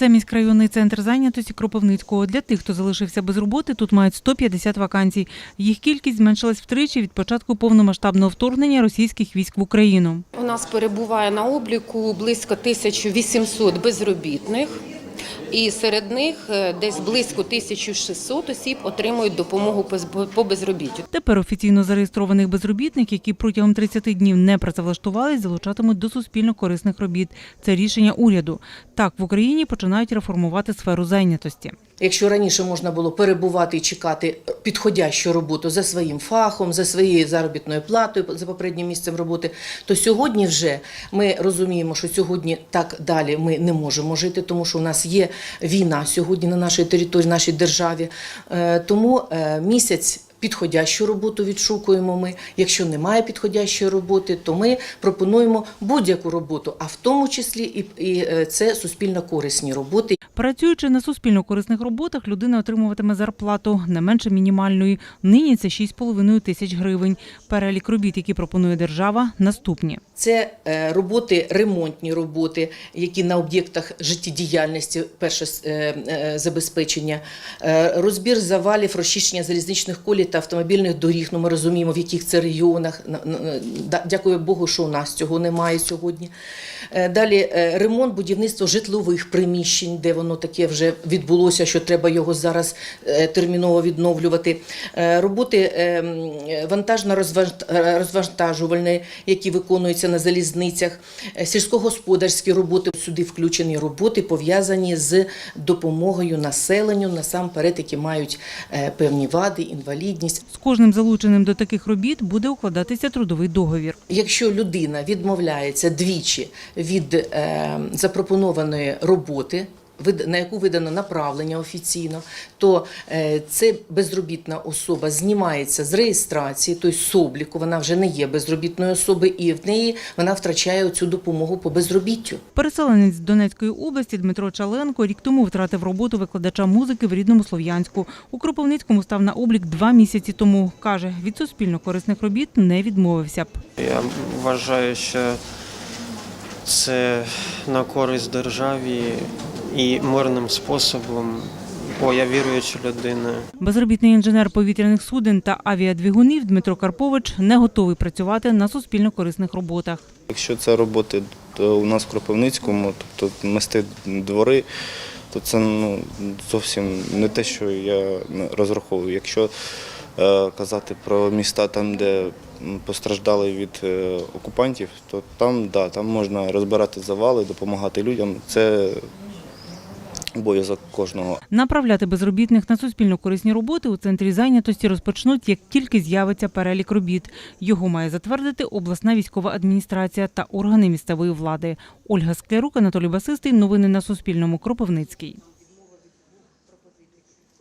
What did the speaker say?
Це міськрайонний центр зайнятості Кропивницького. Для тих, хто залишився без роботи, тут мають 150 вакансій. Їх кількість зменшилась втричі від початку повномасштабного вторгнення російських військ в Україну. У нас перебуває на обліку близько 1800 безробітних, і серед них е, десь близько 1600 осіб отримують допомогу по зб- по безробіттю. Тепер офіційно зареєстрованих безробітних, які протягом 30 днів не працевлаштувались, залучатимуть до суспільно корисних робіт. Це рішення уряду. Так в Україні починають реформувати сферу зайнятості. Якщо раніше можна було перебувати і чекати підходящу роботу за своїм фахом, за своєю заробітною платою, за попереднім місцем роботи, то сьогодні вже ми розуміємо, що сьогодні так далі ми не можемо жити, тому що у нас є війна сьогодні на нашій території, нашій державі. Е, Тому е, місяць. Підходящу роботу відшукуємо ми. Якщо немає підходящої роботи, то ми пропонуємо будь-яку роботу, а в тому числі і, і е, це суспільно корисні роботи. Працюючи на суспільно корисних роботах, людина отримуватиме зарплату не менше мінімальної. Нині це 6,5 тисяч гривень. Перелік робіт, які пропонує держава, наступні. Це е, роботи, ремонтні роботи, які на об'єктах життєдіяльності, перше е, забезпечення, розбір завалів, розчищення залізничних колій та автомобільних доріг. Ну, ми розуміємо, в яких це регіонах. Дякую Богу, що у нас цього немає сьогодні. Е, Далі е, ремонт, будівництво житлових приміщень, де воно таке вже відбулося, що треба його зараз е, терміново відновлювати. Роботи вантажно-розвантажувальні, які виконуються на залізницях, сільськогосподарські роботи. Сюди включені роботи, пов'язані з допомогою населенню, насамперед, які мають певні вади, інвалідність. З кожним залученим до таких робіт буде укладатися трудовий договір. Якщо людина відмовляється двічі від е, запропонованої роботи, на яку видано направлення офіційно, то е, це безробітна особа знімається з реєстрації, тобто з обліку, вона вже не є безробітною особою, і в неї вона втрачає цю допомогу по безробіттю. Переселенець з Донецької області Дмитро Чаленко рік тому втратив роботу викладача музики в рідному Слов'янську. У Кропивницькому став на облік два місяці тому. Каже, від суспільно корисних робіт не відмовився б. Я вважаю, що це на користь державі і мирним способом, бо я віруюча людина. Безробітний інженер повітряних суден та авіадвігунів Дмитро Карпович не готовий працювати на суспільно корисних роботах. Якщо це роботи то у нас в Кропивницькому, тобто мести двори, то це ну, зовсім не те, що я розраховую. Якщо е, казати про міста там, де постраждали від е, окупантів, то там, да, там можна розбирати завали, допомагати людям. Це обов'язок кожного. Направляти безробітних на суспільно корисні роботи у центрі зайнятості розпочнуть, як тільки з'явиться перелік робіт. Його має затвердити обласна військова адміністрація та органи місцевої влади. Ольга Склярук, Анатолій Басистий. Новини на Суспільному. Кропивницький.